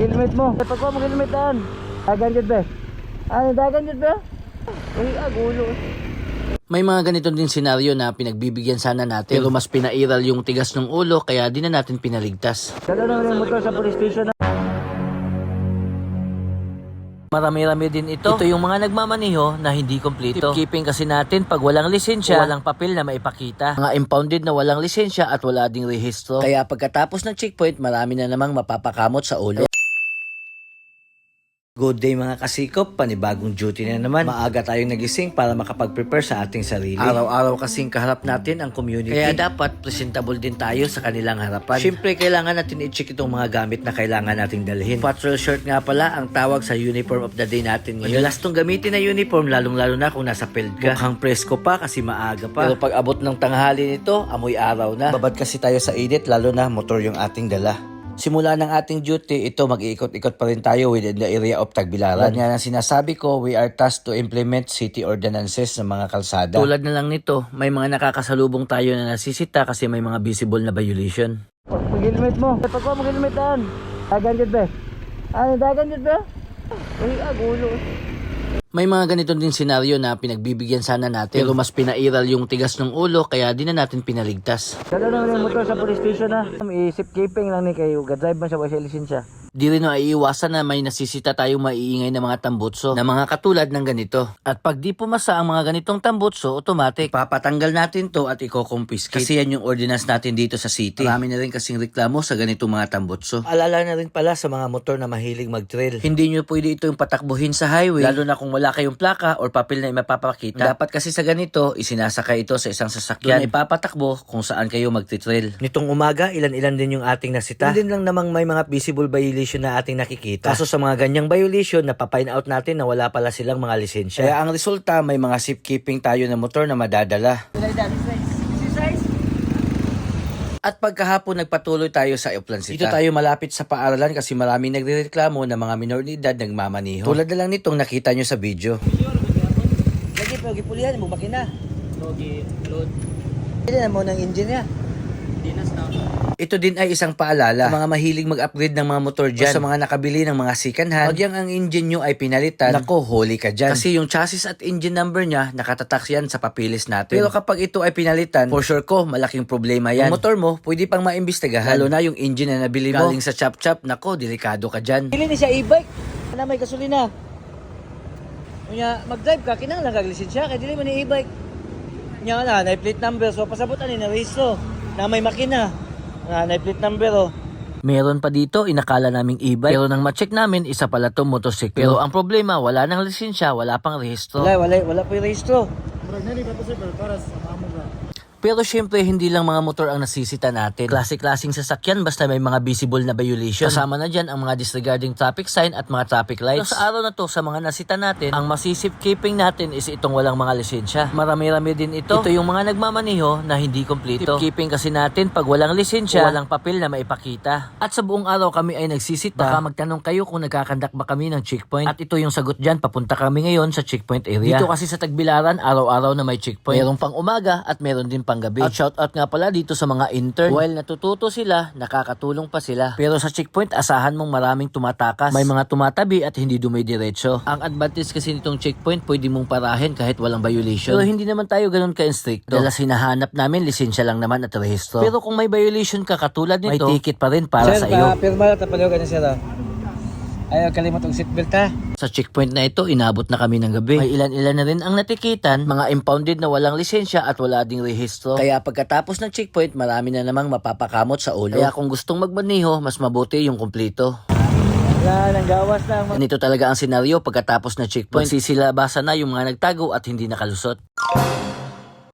Mag-helmet mo. Pag ko mag-helmet daan. Dagan dyan ba? Ano, dagan dyan ba? Uy, ah, gulo. May mga ganito din senaryo na pinagbibigyan sana natin pero mas pinairal yung tigas ng ulo kaya di na natin pinaligtas. Dala na yung motor sa police station na. Marami-rami din ito. Ito yung mga nagmamaniho na hindi kompleto. Keeping kasi natin pag walang lisensya, walang papel na maipakita. Mga impounded na walang lisensya at wala ding rehistro. Kaya pagkatapos ng checkpoint, marami na namang mapapakamot sa ulo. Good day mga kasikop, panibagong duty na naman. Maaga tayong nagising para makapag-prepare sa ating sarili. Araw-araw kasing kaharap natin ang community. Kaya dapat presentable din tayo sa kanilang harapan. Siyempre, kailangan natin i-check itong mga gamit na kailangan nating dalhin. Patrol shirt nga pala ang tawag sa uniform of the day natin ngayon. Madalas tong gamitin na uniform, lalong-lalo na kung nasa field ka. Mukhang presko pa kasi maaga pa. Pero pag abot ng tanghali nito, amoy araw na. Babad kasi tayo sa init, lalo na motor yung ating dala. Simula ng ating duty, ito mag-iikot-ikot pa rin tayo within the area of Tagbilaran. Tulad nga ng sinasabi ko, we are tasked to implement city ordinances ng mga kalsada. Tulad na lang nito, may mga nakakasalubong tayo na nasisita kasi may mga visible na violation. Mag-helmet mo. Pag ko mag-helmet daan. Dagan dyan ba? Ano, dagan dyan ba? Uy, ah, gulo. May mga ganito din senaryo na pinagbibigyan sana natin pero mas pinairal yung tigas ng ulo kaya di na natin pinaligtas. Dala na yung motor sa police station na. Isip keeping lang ni kayo. Ga-drive man siya wala siya lisensya. Di rin na iiwasan na may nasisita tayong maiingay na mga tambutso na mga katulad ng ganito. At pag di pumasa ang mga ganitong tambutso, automatic. Papatanggal natin to at iko-confiscate. Kasi yan yung ordinance natin dito sa city. Marami na rin kasing reklamo sa ganitong mga tambutso. Alala na rin pala sa mga motor na mahilig mag-trail. Hindi nyo pwede ito yung patakbuhin sa highway, lalo na kung wala kayong plaka or papel na mapapakita. Dapat kasi sa ganito, isinasakay ito sa isang sasakyan. Doon ipapatakbo kung saan kayo magti-trail. Nitong umaga, ilan-ilan din yung ating nasita. Hindi lang namang may mga visible violation na ating nakikita. Kaso sa mga ganyang violation, napapine out natin na wala pala silang mga lisensya. Kaya ang resulta, may mga safekeeping tayo na motor na madadala. At pagkahapon nagpatuloy tayo sa Euplan City. Dito tayo malapit sa paaralan kasi maraming nagrereklamo na mga minor de edad nagmamaniho. Tulad na lang nitong nakita nyo sa video. Lagi pa, gipulihan mo makina. Logi, load, Hindi na mo ng engine niya. Ito din ay isang paalala sa mga mahilig mag-upgrade ng mga motor dyan o sa mga nakabili ng mga second hand. Pag yung ang engine nyo ay pinalitan, nako, holy ka dyan. Kasi yung chassis at engine number niya, nakatatak yan sa papilis natin. Pero kapag ito ay pinalitan, for sure ko, malaking problema yan. Yung motor mo, pwede pang maimbestigahan. Lalo na yung engine na nabili mo. Galing sa chop-chop, nako, delikado ka dyan. Pili ni siya e-bike. Na may gasolina. Kunya, mag-drive ka, kinahanglan kag lisensya kay dili man ni e-bike. Nya na, na plate number so pasabutan ni na rehistro na may makina. Na, na plate number oh. Meron pa dito, inakala naming e-bike. Pero nang ma-check namin, isa pala to motorsiklo. Pero ang problema, wala nang lisensya, wala pang rehistro. Wala, wala, wala pa yung rehistro. Pero syempre, hindi lang mga motor ang nasisita natin. Klase-klaseng sasakyan basta may mga visible na violation. Kasama na dyan ang mga disregarding traffic sign at mga traffic lights. So, sa araw na to, sa mga nasita natin, ang masisip keeping natin is itong walang mga lisensya. Marami-rami din ito. Ito yung mga nagmamaniho na hindi kompleto. keeping kasi natin pag walang lisensya, walang papel na maipakita. At sa buong araw kami ay nagsisita. Baka magtanong kayo kung nagkakandak ba kami ng checkpoint. At ito yung sagot dyan, papunta kami ngayon sa checkpoint area. Dito kasi sa Tagbilaran, araw-araw na may checkpoint. Meron pang umaga at meron din pang gabi. At shout out nga pala dito sa mga intern. While natututo sila, nakakatulong pa sila. Pero sa checkpoint, asahan mong maraming tumatakas. May mga tumatabi at hindi dumidiretso. Ang advantage kasi nitong checkpoint, pwede mong parahin kahit walang violation. Pero hindi naman tayo ganun ka-instricto. Dalas hinahanap namin, lisensya lang naman at rehistro. Pero kung may violation ka katulad nito, may ticket pa rin para sa iyo. pirma ta palayo ganyan sir. Ayaw kalimot og seatbelt ha. Sa checkpoint na ito, inabot na kami ng gabi. May ilan-ilan na rin ang natikitan, mga impounded na walang lisensya at wala ding rehistro. Kaya pagkatapos ng checkpoint, marami na namang mapapakamot sa ulo. Kaya kung gustong magmaniho, mas mabuti yung kumplito. Wala nang gawas na. Ganito talaga ang senaryo pagkatapos ng checkpoint. Magsisilabasan na yung mga nagtago at hindi nakalusot.